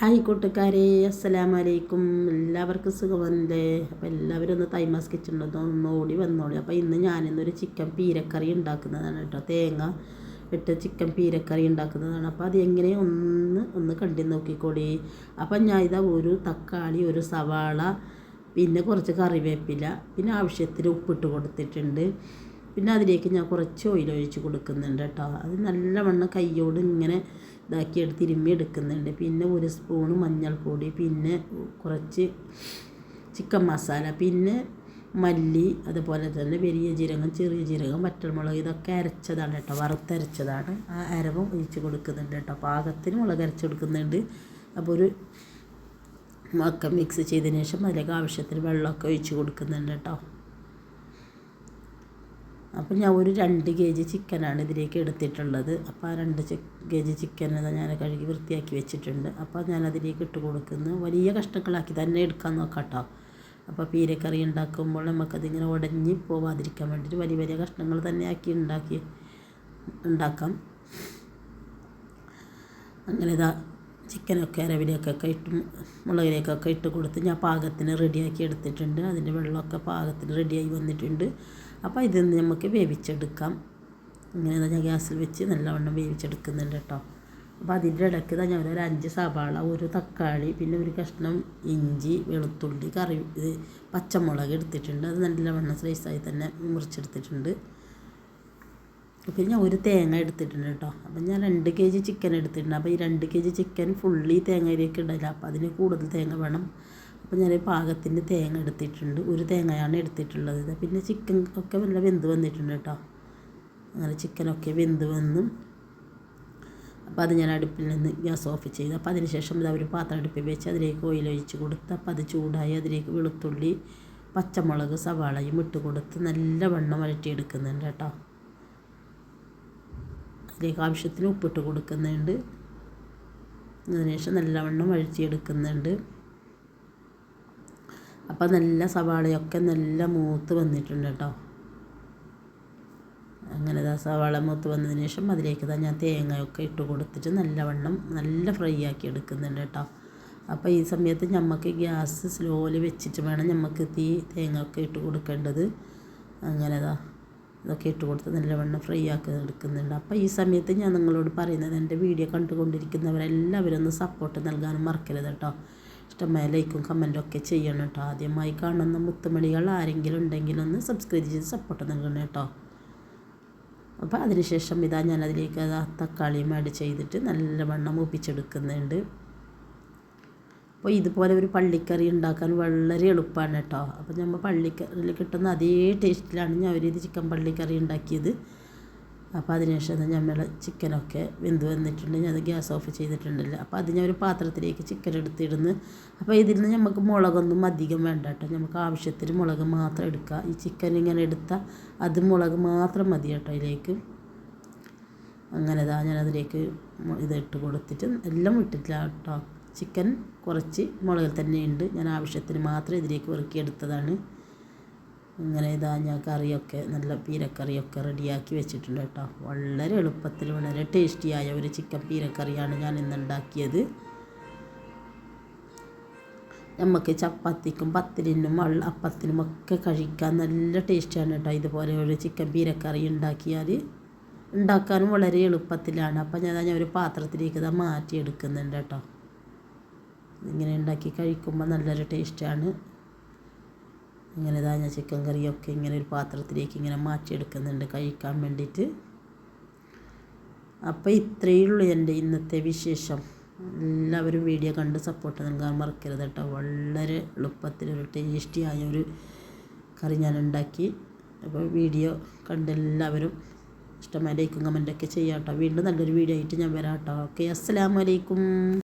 Hi കൂട്ടുകാരെ അസ്സലാമു അലൈക്കും എല്ലാവർക്കും സുഖമല്ലേ? അപ്പോൾ എല്ലാവരും ഒന്ന് തൈമാസ് കിച്ചണിലൊന്ന് ഒന്ന് ഓടി വന്നോളി. അപ്പോൾ ഇന്ന് ഞാനിന്നൊരു ചിക്കൻ പീരക്കറി ഉണ്ടാക്കുന്നതാണ് കേട്ടോ. തേങ്ങ ഇട്ട് ചിക്കൻ പീരക്കറി ഉണ്ടാക്കുന്നതാണ്. അപ്പോൾ അത് എങ്ങനെ ഒന്ന് ഒന്ന് കണ്ടു നോക്കിക്കോടി അപ്പം ഞാൻ ഇതാ ഒരു തക്കാളി ഒരു സവാള പിന്നെ കുറച്ച് കറിവേപ്പില പിന്നെ ആവശ്യത്തിന് ഉപ്പിട്ട് കൊടുത്തിട്ടുണ്ട്. പിന്നെ അതിലേക്ക് ഞാൻ കുറച്ച് ഓയിൽ ഒഴിച്ച് കൊടുക്കുന്നുണ്ട് കേട്ടോ അത് നല്ലവണ്ണം കയ്യോട് ഇങ്ങനെ ഇതാക്കിയെടുത്ത് തിരുമ്മി എടുക്കുന്നുണ്ട്. പിന്നെ ഒരു സ്പൂണ് മഞ്ഞൾപ്പൊടി പിന്നെ കുറച്ച് ചിക്കൻ മസാല പിന്നെ മല്ലി അതുപോലെ തന്നെ വലിയ ജീരകം ചെറിയ ജീരകം വറ്റൽമുളക് ഇതൊക്കെ അരച്ചതാണ് കേട്ടോ വറുത്തരച്ചതാണ്. ആ അരവും ഒഴിച്ച് കൊടുക്കുന്നുണ്ട് കേട്ടോ പാകത്തിന് മുളക് അരച്ച് കൊടുക്കുന്നുണ്ട്. അപ്പോൾ ഒരു ഒക്കെ മിക്സ് ചെയ്തതിന് ശേഷം അതിലേക്ക് ആവശ്യത്തിന് വെള്ളമൊക്കെ ഒഴിച്ച് കൊടുക്കുന്നുണ്ട് കേട്ടോ അപ്പോൾ ഞാൻ ഒരു രണ്ട് കെ ജി ചിക്കനാണ് ഇതിലേക്ക് എടുത്തിട്ടുള്ളത്. അപ്പോൾ ആ രണ്ട് കെ ജി ചിക്കൻ ഞാൻ കഴുകി വൃത്തിയാക്കി വെച്ചിട്ടുണ്ട്. അപ്പോൾ ഞാൻ അതിലേക്ക് ഇട്ട് കൊടുക്കുന്നു. വലിയ കഷ്ണങ്ങളാക്കി തന്നെ എടുക്കാൻ നോക്കാം കേട്ടോ അപ്പോൾ പീരക്കറി ഉണ്ടാക്കുമ്പോൾ നമുക്കതിങ്ങനെ ഉടഞ്ഞ് പോവാതിരിക്കാൻ വേണ്ടിയിട്ട് വലിയ വലിയ കഷ്ണങ്ങൾ തന്നെ ആക്കി ഉണ്ടാക്കി ഉണ്ടാക്കാം. അങ്ങനെ ഇതാ ചിക്കനൊക്കെ അരവിലേക്കൊക്കെ ഇട്ട് മുളകിലേക്കൊക്കെ ഇട്ട് കൊടുത്ത് ഞാൻ പാകത്തിന് റെഡിയാക്കി എടുത്തിട്ടുണ്ട്. അതിന്റെ വെള്ളമൊക്കെ പാകത്തിന് റെഡിയായി വന്നിട്ടുണ്ട്. അപ്പോൾ ഇതിൽ നിന്ന് നമുക്ക് വേവിച്ചെടുക്കാം. ഇങ്ങനെ ഞാൻ ഗ്യാസിൽ വെച്ച് നല്ലവണ്ണം വേവിച്ചെടുക്കുന്നുണ്ട് കേട്ടോ. അപ്പോൾ അതിന്റെ ഇടയ്ക്ക് തന്നെ ഞാൻ ഒരു അഞ്ച് സവാള ഒരു തക്കാളി പിന്നെ ഒരു കഷ്ണം ഇഞ്ചി വെളുത്തുള്ളി കറി ഇത് പച്ചമുളക് എടുത്തിട്ടുണ്ട്. അത് നല്ലവണ്ണം സ്ലൈസായി തന്നെ മുറിച്ചെടുത്തിട്ടുണ്ട്. പിന്നെ ഞാൻ ഒരു തേങ്ങ എടുത്തിട്ടുണ്ട് കേട്ടോ. അപ്പം ഞാൻ രണ്ട് കെ ജി ചിക്കൻ എടുത്തിട്ടുണ്ട്. അപ്പോൾ ഈ രണ്ട് കെ ജി ചിക്കൻ ഫുള്ളി തേങ്ങയിലേക്ക് ഇടില്ല അപ്പോൾ അതിന് കൂടുതൽ തേങ്ങ വേണം. അപ്പോൾ ഞാൻ പാകത്തിന് തേങ്ങ എടുത്തിട്ടുണ്ട്. ഒരു തേങ്ങയാണ് എടുത്തിട്ടുള്ളത്. പിന്നെ ചിക്കൻ ഒക്കെ നല്ല വെന്ത് വന്നിട്ടുണ്ട് കേട്ടോ. അങ്ങനെ ചിക്കനൊക്കെ വെന്ത് വന്നു. അപ്പോൾ അത് ഞാൻ അടുപ്പിൽ നിന്ന് ഗ്യാസ് ഓഫ് ചെയ്ത്. അപ്പോൾ അതിന് ശേഷം ഒരു പാത്രം അടുപ്പിൽ വെച്ച് അതിലേക്ക് ഓയിൽ ഒഴിച്ച് കൊടുത്ത് അപ്പോൾ അത് ചൂടായി അതിലേക്ക് വെളുത്തുള്ളി പച്ചമുളക് സവാളയും ഇട്ട് കൊടുത്ത് നല്ല വെണ്ണം വഴറ്റിയെടുക്കുന്നുണ്ട് കേട്ടോ. അതിലേക്ക് ആവശ്യത്തിന് ഉപ്പിട്ട് കൊടുക്കുന്നുണ്ട്. അതിനുശേഷം നല്ലവണ്ണം വഴറ്റിയെടുക്കുന്നുണ്ട്. അപ്പോൾ നല്ല സവാളയൊക്കെ നല്ല മൂത്ത് വന്നിട്ടുണ്ട് കേട്ടോ അങ്ങനെ ദാ സവാള മൂത്ത് വന്നതിന് ശേഷം അതിലേക്ക് തന്നെ ഞാൻ തേങ്ങയൊക്കെ ഇട്ട് കൊടുത്തിട്ട് നല്ലവണ്ണം നല്ല ഫ്രൈ ആക്കി എടുക്കുന്നുണ്ട് കേട്ടോ അപ്പോൾ ഈ സമയത്ത് നമുക്ക് ഗ്യാസ് സ്ലോയിൽ വെച്ചിട്ട് വേണം നമുക്ക് തീ തേങ്ങ ഒക്കെ ഇട്ട് കൊടുക്കേണ്ടത്. അങ്ങനെതാ ഇതൊക്കെ ഇട്ട് കൊടുത്ത് നല്ലവണ്ണം ഫ്രൈ ആക്കി എടുക്കുന്നുണ്ട്. അപ്പോൾ ഈ സമയത്ത് ഞാൻ നിങ്ങളോട് പറയുന്നത് എന്റെ വീഡിയോ കണ്ടുകൊണ്ടിരിക്കുന്നവരെല്ലാവരും ഒന്ന് സപ്പോർട്ട് നൽകാനും മറക്കരുത് കേട്ടോ ഇഷ്ടമായ ലൈക്കും കമന്റും ഒക്കെ ചെയ്യണം കേട്ടോ ആദ്യമായി കാണുന്ന മുത്തുമണികൾ ആരെങ്കിലും ഉണ്ടെങ്കിൽ ഒന്ന് സബ്സ്ക്രൈബ് ചെയ്ത് സപ്പോർട്ട് നൽകണം കേട്ടോ അപ്പോൾ അതിനുശേഷം ഇതാ ഞാൻ അതിലേക്ക് തക്കാളിയും ആഡ് ചെയ്തിട്ട് നല്ലവണ്ണം ഒപ്പിച്ചെടുക്കുന്നുണ്ട് അപ്പോൾ ഇതുപോലെ ഒരു പള്ളിക്കറി ഉണ്ടാക്കാൻ വളരെ എളുപ്പമാണ് കേട്ടോ അപ്പോൾ നമ്മൾ പള്ളിക്കറിയിൽ കിട്ടുന്ന അതേ ടേസ്റ്റിലാണ് ഞാൻ ഒരു ചിക്കൻ പള്ളിക്കറി ഉണ്ടാക്കിയത്. അപ്പോൾ അതിനുശേഷം നമ്മൾ ചിക്കനൊക്കെ വെന്ത് വന്നിട്ടുണ്ട്. ഞാൻ ഗ്യാസ് ഓഫ് ചെയ്തിട്ടുണ്ടല്ലോ. അപ്പോൾ അത് ഞാൻ ഒരു പാത്രത്തിലേക്ക് ചിക്കൻ എടുത്തിടുന്നു. അപ്പോൾ ഇതിൽ നിന്ന് നമുക്ക് മുളകൊന്നും അധികം വേണ്ട കേട്ടോ. നമുക്ക് ആവശ്യത്തിന് മുളക് മാത്രം എടുക്കുക. ഈ ചിക്കൻ ഇങ്ങനെ എടുത്താൽ അത് മുളക് മാത്രം മതി കേട്ടോ അതിലേക്ക്. അങ്ങനെ ഇതാ ഞാൻ അതിലേക്ക് ഇത് ഇട്ട് കൊടുത്തിട്ട് എല്ലാം ഇട്ടിട്ടില്ല കേട്ടോ. ചിക്കൻ കുറച്ച് മുളകിൽ തന്നെ ഉണ്ട് ഞാൻ ആവശ്യത്തിന് മാത്രം ഇതിലേക്ക് ഇറക്കിയെടുത്തതാണ് ഇങ്ങനെ ഇതാ ഞാൻ കറിയൊക്കെ നല്ല പീരക്കറിയൊക്കെ റെഡിയാക്കി വെച്ചിട്ടുണ്ട് കേട്ടോ. വളരെ എളുപ്പത്തിൽ വളരെ ടേസ്റ്റിയായ ഒരു ചിക്കൻ പീരക്കറിയാണ് ഞാൻ ഇന്ന് ഉണ്ടാക്കിയത്. നമുക്ക് ചപ്പാത്തിക്കും പത്തിരിനും അപ്പത്തിനും ഒക്കെ കഴിക്കാൻ നല്ല ടേസ്റ്റിയാണ് കേട്ടോ ഇതുപോലെ ഒരു ചിക്കൻ പീരക്കറി ഉണ്ടാക്കിയാൽ ഉണ്ടാക്കാനും വളരെ എളുപ്പത്തിലാണ്. അപ്പോൾ ഞാൻ ഞാൻ ഒരു പാത്രത്തിലേക്ക് ഇതാ മാറ്റിയെടുക്കുന്നുണ്ട് കേട്ടോ. ഇങ്ങനെ ഉണ്ടാക്കി കഴിക്കുമ്പോൾ നല്ലൊരു ടേസ്റ്റാണ്. ഇങ്ങനെ ഇതാ ഞാൻ ചിക്കൻ കറിയൊക്കെ ഇങ്ങനെ ഒരു പാത്രത്തിലേക്ക് ഇങ്ങനെ മാറ്റിയെടുക്കുന്നുണ്ട് കഴിക്കാൻ വേണ്ടിയിട്ട്. അപ്പോൾ ഇത്രയേ ഉള്ളൂ എന്റെ ഇന്നത്തെ വിശേഷം. എല്ലാവരും വീഡിയോ കണ്ട് സപ്പോർട്ട് നൽകാൻ മറക്കരുത് കേട്ടോ. വളരെ എളുപ്പത്തിലൊരു ടേസ്റ്റിയായ ഒരു കറി ഞാൻ ഉണ്ടാക്കി. അപ്പോൾ വീഡിയോ കണ്ട് എല്ലാവരും ഇഷ്ടമായി ലൈക്കും കമന്റൊക്കെ ചെയ്യാം കേട്ടോ. വീണ്ടും നല്ലൊരു വീഡിയോ ആയിട്ട് ഞാൻ വരാം കേട്ടോ. ഓക്കെ അസ്സലാമലൈക്കും